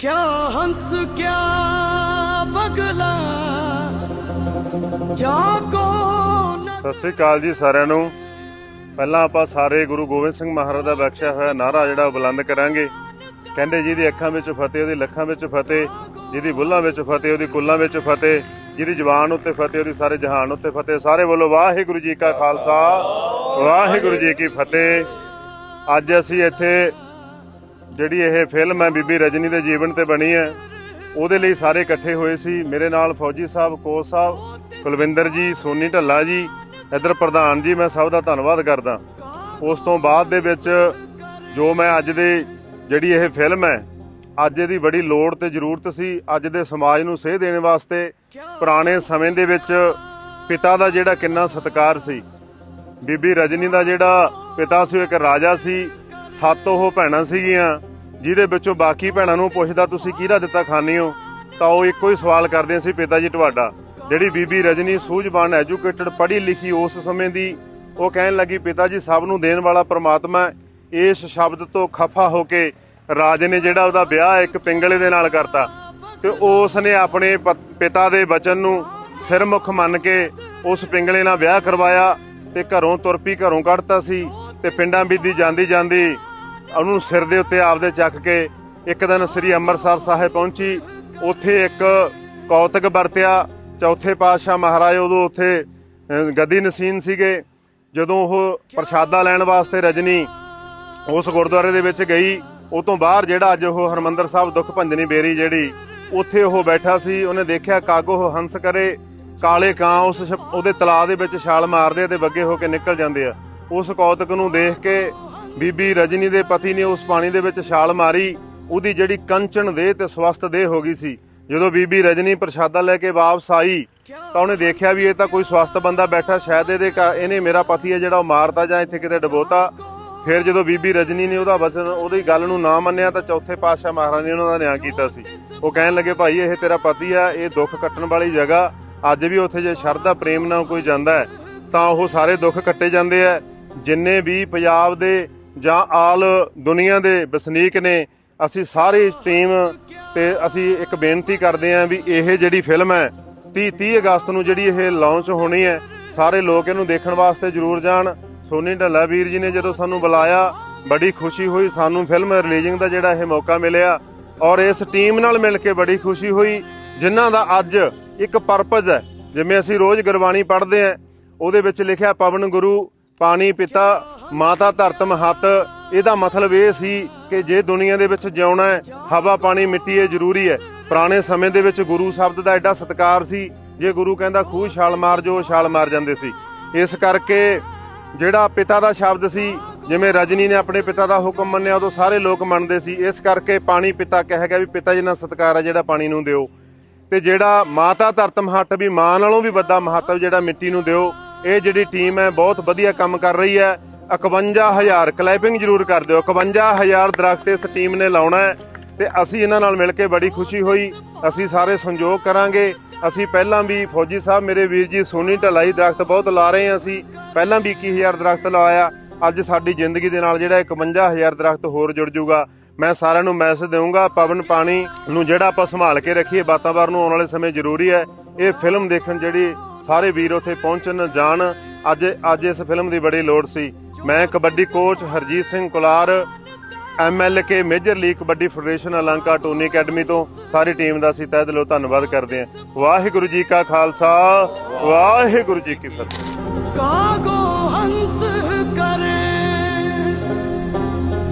क्या हंस क्या बगला जाको न ਸਤਿ ਸ੍ਰੀ ਅਕਾਲ ਜੀ ਸਾਰਿਆਂ ਨੂੰ ਪਹਿਲਾਂ ਆਪਾਂ ਸਾਰੇ ਗੁਰੂ ਗੋਬਿੰਦ ਸਿੰਘ ਮਹਾਰਾਜ ਦਾ ਬਖਸ਼ਿਆ ਹੋਇਆ ਨਾਰਾ ਜਿਹੜਾ ਉਹ ਬੁਲੰਦ ਕਰਾਂਗੇ ਕਹਿੰਦੇ ਜਿਹਦੀ ਅੱਖਾਂ ਵਿੱਚ ਫਤਿਹ ਉਹਦੀ ਲੱਖਾਂ ਵਿੱਚ ਫਤਿਹ ਜਿਹਦੀ ਬੁੱਲਾਂ ਵਿੱਚ ਫਤਿਹ ਉਹਦੀ ਕੁੱਲਾਂ ਵਿੱਚ ਫਤਿਹ ਜਿਹਦੀ ਜ਼ੁਬਾਨ ਉੱਤੇ ਫਤਿਹ ਉਹਦੀ ਸਾਰੇ ਜਹਾਨ ਉੱਤੇ ਫਤਿਹ ਸਾਰੇ ਬੋਲੋ ਵਾਹਿਗੁਰੂ ਜੀ ਕਾ ਖਾਲਸਾ ਵਾਹਿਗੁਰੂ ਜੀ ਕੀ ਫਤਿਹ ਅੱਜ ਅਸੀਂ ਇੱਥੇ ਜਿਹੜੀ ਇਹ ਫਿਲਮ ਹੈ ਬੀਬੀ ਰਜਨੀ ਦੇ ਜੀਵਨ ਤੇ ਬਣੀ ਹੈ, ਉਹਦੇ ਲਈ ਸਾਰੇ ਇਕੱਠੇ ਹੋਏ ਸੀ। ਮੇਰੇ ਨਾਲ ਫੌਜੀ ਸਾਹਿਬ ਕੋਚ ਸਾਹਿਬ, ਕੁਲਵਿੰਦਰ ਜੀ, ਸੋਨੀ ਢੱਲਾ ਜੀ, ਇੱਧਰ ਪ੍ਰਧਾਨ ਜੀ, ਮੈਂ ਸਭ ਦਾ ਧੰਨਵਾਦ ਕਰਦਾ। ਉਸ ਤੋਂ ਬਾਅਦ ਦੇ ਵਿੱਚ ਜੋ ਮੈਂ ਅੱਜ ਦੇ ਜਿਹੜੀ ਇਹ ਫਿਲਮ ਹੈ, ਅੱਜ ਇਹਦੀ ਬੜੀ ਲੋੜ ਤੇ ਜ਼ਰੂਰਤ ਸੀ। ਅੱਜ ਦੇ ਸਮਾਜ ਨੂੰ ਸੇਧ ਦੇਣ ਵਾਸਤੇ ਪੁਰਾਣੇ ਸਮੇਂ ਦੇ ਵਿੱਚ ਪਿਤਾ ਦਾ ਜਿਹੜਾ ਕਿੰਨਾ ਸਤਿਕਾਰ ਸੀ। ਬੀਬੀ ਰਜਨੀ ਦਾ ਜਿਹੜਾ ਪਿਤਾ ਸੀ, ਉਹ ਇੱਕ ਰਾਜਾ ਸੀ। ਸੱਤ ਉਹ ਭੈਣਾਂ ਸੀਗੀਆਂ, ਜਿਹਦੇ ਵਿੱਚੋਂ ਬਾਕੀ ਭੈਣਾਂ ਨੂੰ ਪੁੱਛਦਾ ਤੁਸੀਂ ਕਿਹਦਾ ਦਿੱਤਾ ਖਾਣੀ ਹੋ? ਤਾਂ ਉਹ ਇੱਕੋ ਹੀ ਸਵਾਲ ਕਰਦੇ ਸੀ ਪਿਤਾ ਜੀ ਤੁਹਾਡਾ। ਜਿਹੜੀ ਬੀਬੀ ਰਜਨੀ ਸੂਝਵਾਨ ਐਜੂਕੇਟਡ ਪੜ੍ਹੀ ਲਿਖੀ ਉਸ ਸਮੇਂ ਦੀ, ਉਹ ਕਹਿਣ ਲੱਗੀ, ਪਿਤਾ ਜੀ, ਸਭ ਨੂੰ ਦੇਣ ਵਾਲਾ ਪ੍ਰਮਾਤਮਾ ਇਸ ਸ਼ਬਦ ਤੋਂ ਖਫਾ ਹੋ ਕੇ ਰਾਜੇ ਨੇ ਜਿਹੜਾ ਉਹਦਾ ਵਿਆਹ ਇੱਕ ਪਿੰਗਲੇ ਦੇ ਨਾਲ ਕਰਤਾ। ਤੇ ਉਸ ਨੇ ਆਪਣੇ ਪ- ਪਿਤਾ ਦੇ ਬਚਨ ਨੂੰ ਸਿਰਮੁਖ ਮੰਨ ਕੇ ਉਸ ਪਿੰਗਲੇ ਨਾਲ ਵਿਆਹ ਕਰਵਾਇਆ ਤੇ ਘਰੋਂ ਤੁਰ ਪਈ, ਘਰੋਂ ਕੱਢਤਾ ਸੀ ਤੇ ਪਿੰਡਾਂ ਬੀਦੀ ਜਾਂਦੀ ਜਾਂਦੀ ਉਹਨੂੰ ਸਿਰ ਦੇ ਉੱਤੇ ਆਪਦੇ ਚੱਕ ਕੇ ਇੱਕ ਦਿਨ ਸ੍ਰੀ ਅੰਮ੍ਰਿਤਸਰ ਸਾਹਿਬ ਪਹੁੰਚੀ। ਉੱਥੇ ਇੱਕ ਕੌਤਕ ਵਰਤਿਆ। ਚੌਥੇ ਪਾਤਸ਼ਾਹ ਮਹਾਰਾਜ ਉਦੋਂ ਉੱਥੇ ਗੱਦੀ ਨਸੀਨ ਸੀਗੇ। ਜਦੋਂ ਉਹ ਪ੍ਰਸ਼ਾਦਾ ਲੈਣ ਵਾਸਤੇ ਰਜਨੀ ਉਸ ਗੁਰਦੁਆਰੇ ਦੇ ਵਿੱਚ ਗਈ, ਉਹ ਤੋਂ ਬਾਹਰ ਜਿਹੜਾ ਅੱਜ ਉਹ ਹਰਮੰਦਰ ਸਾਹਿਬ ਦੁੱਖ ਭੰਜਨੀ ਬੇਰੀ ਜਿਹੜੀ, ਉੱਥੇ ਉਹ ਬੈਠਾ ਸੀ। ਉਹਨੇ ਦੇਖਿਆ ਕਾਗੋ ਹੰਸ ਕਰੇ, ਕਾਲੇ ਕਾਂ ਉਸ ਛ- ਉਹਦੇ ਤਲਾਅ ਦੇ ਵਿੱਚ ਛਾਲ ਮਾਰਦੇ ਆ ਤੇ ਵੱਗੇ ਹੋ ਕੇ ਨਿਕਲ ਜਾਂਦੇ ਆ। ਉਸ ਕੌਤਕ ਨੂੰ ਦੇਖ ਕੇ ਬੀਬੀ ਰਜਨੀ ਦੇ ਪਤੀ ਨੇ ਉਸ ਪਾਣੀ ਦੇ ਵਿੱਚ ਛਾਲ ਮਾਰੀ। ਉਹਦੀ ਜਿਹੜੀ ਕੰਚਨ ਦੇਹ ਤੇ ਸਵਸਥ ਦੇਹ ਹੋ ਗਈ ਸੀ। ਜਦੋਂ ਬੀਬੀ ਰਜਨੀ ਪ੍ਰਸ਼ਾਦਾ ਲੈ ਕੇ ਵਾਪਸ ਆਈ, ਤਾਂ ਉਹਨੇ ਦੇਖਿਆ ਵੀ ਇਹ ਤਾਂ ਕੋਈ ਸਵਸਥ ਬੰਦਾ ਬੈਠਾ, ਸ਼ਾਇਦ ਇਹਦੇ ਕਾ- ਇਹਨੇ ਮੇਰਾ ਪਤੀ ਹੈ ਜਿਹੜਾ ਉਹ ਮਾਰਤਾ ਜਾਂ ਇੱਥੇ ਕਿਤੇ ਡਬੋਤਾ। ਫਿਰ ਜਦੋਂ ਬੀਬੀ ਰਜਨੀ ਨੇ ਉਹਦਾ ਵਚਨ ਉਹਦੀ ਗੱਲ ਨੂੰ ਨਾ ਮੰਨਿਆ, ਤਾਂ ਚੌਥੇ ਪਾਤਸ਼ਾਹ ਮਹਾਰਾਜ ਨੇ ਉਹਨਾਂ ਦਾ ਨਿਆਂ ਕੀਤਾ ਸੀ। ਉਹ ਕਹਿਣ ਲੱਗੇ, ਭਾਈ, ਇਹ ਤੇਰਾ ਪਤੀ ਆ, ਇਹ ਦੁੱਖ ਕੱਟਣ ਵਾਲੀ ਜਗ੍ਹਾ। ਅੱਜ ਵੀ ਉੱਥੇ ਜੇ ਸ਼ਰਧਾ, ਪ੍ਰੇਮ ਨਾਲ ਕੋਈ ਜਾਂਦਾ ਹੈ, ਤਾਂ ਉਹ ਸਾਰੇ ਦੁੱਖ ਕੱਟੇ ਜਾਂਦੇ ਆ ਜਿੰਨੇ ਵੀ ਪੰਜਾਬ ਦੇ ਜਾਂ ਆਲ ਦੁਨੀਆ ਦੇ ਵਸਨੀਕ ਨੇ, ਅਸੀਂ ਸਾਰੀ ਟੀਮ ਤੇ ਅਸੀਂ ਇੱਕ ਬੇਨਤੀ ਕਰਦੇ ਆਂ ਵੀ ਇਹ ਜਿਹੜੀ ਫਿਲਮ ਹੈ 30 30 ਅਗਸਤ ਨੂੰ ਜਿਹੜੀ ਇਹ ਲਾਂਚ ਹੋਣੀ ਹੈ, ਸਾਰੇ ਲੋਕ ਇਹਨੂੰ ਦੇਖਣ ਵਾਸਤੇ ਜਰੂਰ ਜਾਣ। ਸੋਨੀ ਢੱਲਾ ਵੀਰ ਜੀ ਨੇ ਜਦੋਂ ਸਾਨੂੰ ਬੁਲਾਇਆ, ਬੜੀ ਖੁਸ਼ੀ ਹੋਈ, ਸਾਨੂੰ ਫਿਲਮ ਰਿਲੀਜ਼ਿੰਗ ਦਾ ਜਿਹੜਾ ਇਹ ਮੌਕਾ ਮਿਲਿਆ ਔਰ ਇਸ ਟੀਮ ਨਾਲ ਮਿਲ ਕੇ ਬੜੀ ਖੁਸ਼ੀ ਹੋਈ, ਜਿਨ੍ਹਾਂ ਦਾ ਅੱਜ ਇੱਕ ਪਰਪਸ ਹੈ, ਜਿਵੇਂ ਅਸੀਂ ਰੋਜ਼ ਗੁਰਬਾਣੀ ਪੜ੍ਹਦੇ ਆਂ ਉਹਦੇ ਵਿੱਚ ਲਿਖਿਆ, ਪਵਨ ਗੁਰੂ, ਪਾਣੀ ਪਿਤਾ ਮਾਤਾ ਧਰਤ ਮਹੱਤ ਇਹਦਾ ਮਤਲਬ ਇਹ ਸੀ ਕਿ ਜੇ ਦੁਨੀਆ ਦੇ ਵਿੱਚ ਜਿਉਣਾ ਹੈ, ਹਵਾ, ਪਾਣੀ, ਮਿੱਟੀ ਇਹ ਜ਼ਰੂਰੀ ਹੈ। ਪੁਰਾਣੇ ਸਮੇਂ ਦੇ ਵਿੱਚ ਗੁਰੂ ਸ਼ਬਦ ਦਾ ਐਡਾ ਸਤਿਕਾਰ ਸੀ, ਜੇ ਗੁਰੂ ਕਹਿੰਦਾ ਖੂਹ ਛਾਲ ਮਾਰ ਜੋ ਛਾਲ ਮਾਰ ਜਾਂਦੇ ਸੀ। ਇਸ ਕਰਕੇ ਜਿਹੜਾ ਪਿਤਾ ਦਾ ਸ਼ਬਦ ਸੀ, ਜਿਵੇਂ ਰਜਨੀ ਨੇ ਆਪਣੇ ਪਿਤਾ ਦਾ ਹੁਕਮ ਮੰਨਿਆ, ਉਦੋਂ ਸਾਰੇ ਲੋਕ ਮੰਨਦੇ ਸੀ। ਇਸ ਕਰਕੇ ਪਾਣੀ ਪਿਤਾ ਕਿਹਾ ਗਿਆ ਵੀ ਪਿਤਾ ਜੀ ਨਾਲ ਸਤਿਕਾਰ ਹੈ ਜਿਹੜਾ ਪਾਣੀ ਨੂੰ ਦਿਓ। ਤੇ ਜਿਹੜਾ ਮਾਤਾ ਧਰਤ ਮਹੱਟ ਵੀ ਮਾਂ ਨਾਲੋਂ ਵੀ ਵੱਡਾ ਮਹੱਤਵ ਜਿਹੜਾ ਮਿੱਟੀ ਨੂੰ ਦਿਓ, ਇਹ ਜਿਹੜੀ ਟੀਮ ਹੈ, ਬਹੁਤ ਵਧੀਆ ਕੰਮ ਕਰ ਰਹੀ ਹੈ। 51000 ਕਲੈਪਿੰਗ ਜ਼ਰੂਰ ਕਰ ਦਿਓ। 51000 ਦਰਖਤ ਇਸ ਟੀਮ ਨੇ ਲਾਉਣਾ ਹੈ ਤੇ ਅਸੀਂ ਇਹਨਾਂ ਨਾਲ ਮਿਲ ਕੇ ਬੜੀ ਖੁਸ਼ੀ ਹੋਈ। ਅਸੀਂ ਸਾਰੇ ਸੰਯੋਗ ਕਰਾਂਗੇ। ਅਸੀਂ ਪਹਿਲਾਂ ਵੀ ਫੌਜੀ ਸਾਹਿਬ ਮੇਰੇ ਵੀਰ ਜੀ ਸੋਨੀ ਢਲਾਈ ਦਰਖਤ ਬਹੁਤ ਲਾ ਰਹੇ ਹਾਂ ਅਸੀਂ। ਪਹਿਲਾਂ ਵੀ 21000 ਦਰਖਤ ਲਾਇਆ। ਅੱਜ ਸਾਡੀ ਜ਼ਿੰਦਗੀ ਦੇ ਨਾਲ ਜਿਹੜਾ 51000 ਦਰਖਤ ਹੋਰ ਜੁੜ ਜਾਊਗਾ। ਮੈਂ ਸਾਰਿਆਂ ਨੂੰ ਮੈਸੇਜ ਦੇਵਾਂਗਾ, ਪਵਨ ਪਾਣੀ ਨੂੰ ਜਿਹੜਾ ਆਪਾਂ ਸੰਭਾਲ ਕੇ ਰੱਖੀਏ ਵਾਤਾਵਰਨ ਨੂੰ ਆਉਣ ਵਾਲੇ ਸਮੇਂ ਜ਼ਰੂਰੀ ਹੈ। ਇਹ ਫਿਲਮ ਦੇਖਣ ਜਿਹੜੀ ਸਾਰੇ ਵੀਰ ਉੱਥੇ ਪਹੁੰਚਣ ਜਾਣ। ਅੱਜ ਅੱਜ ਇਸ ਫਿਲਮ ਦੀ ਬੜੀ ਲੋੜ ਸੀ। ਮੈਂ kabaddi coach Harjeet Singh Kular MLK major league kabaddi federation ਅਲੰਕਾ Tony academy ਤੋਂ ਸਾਰੀ ਟੀਮ ਦਾ ਅਸੀਂ ਤਹਿ ਦਿਲੋਂ ਧੰਨਵਾਦ ਕਰਦੇ ਹਾਂ। ਵਾਹਿਗੁਰੂ ਜੀ ਕਾ ਖਾਲਸਾ, ਵਾਹਿਗੁਰੂ ਜੀ ਕੀ ਫਤਿਹ।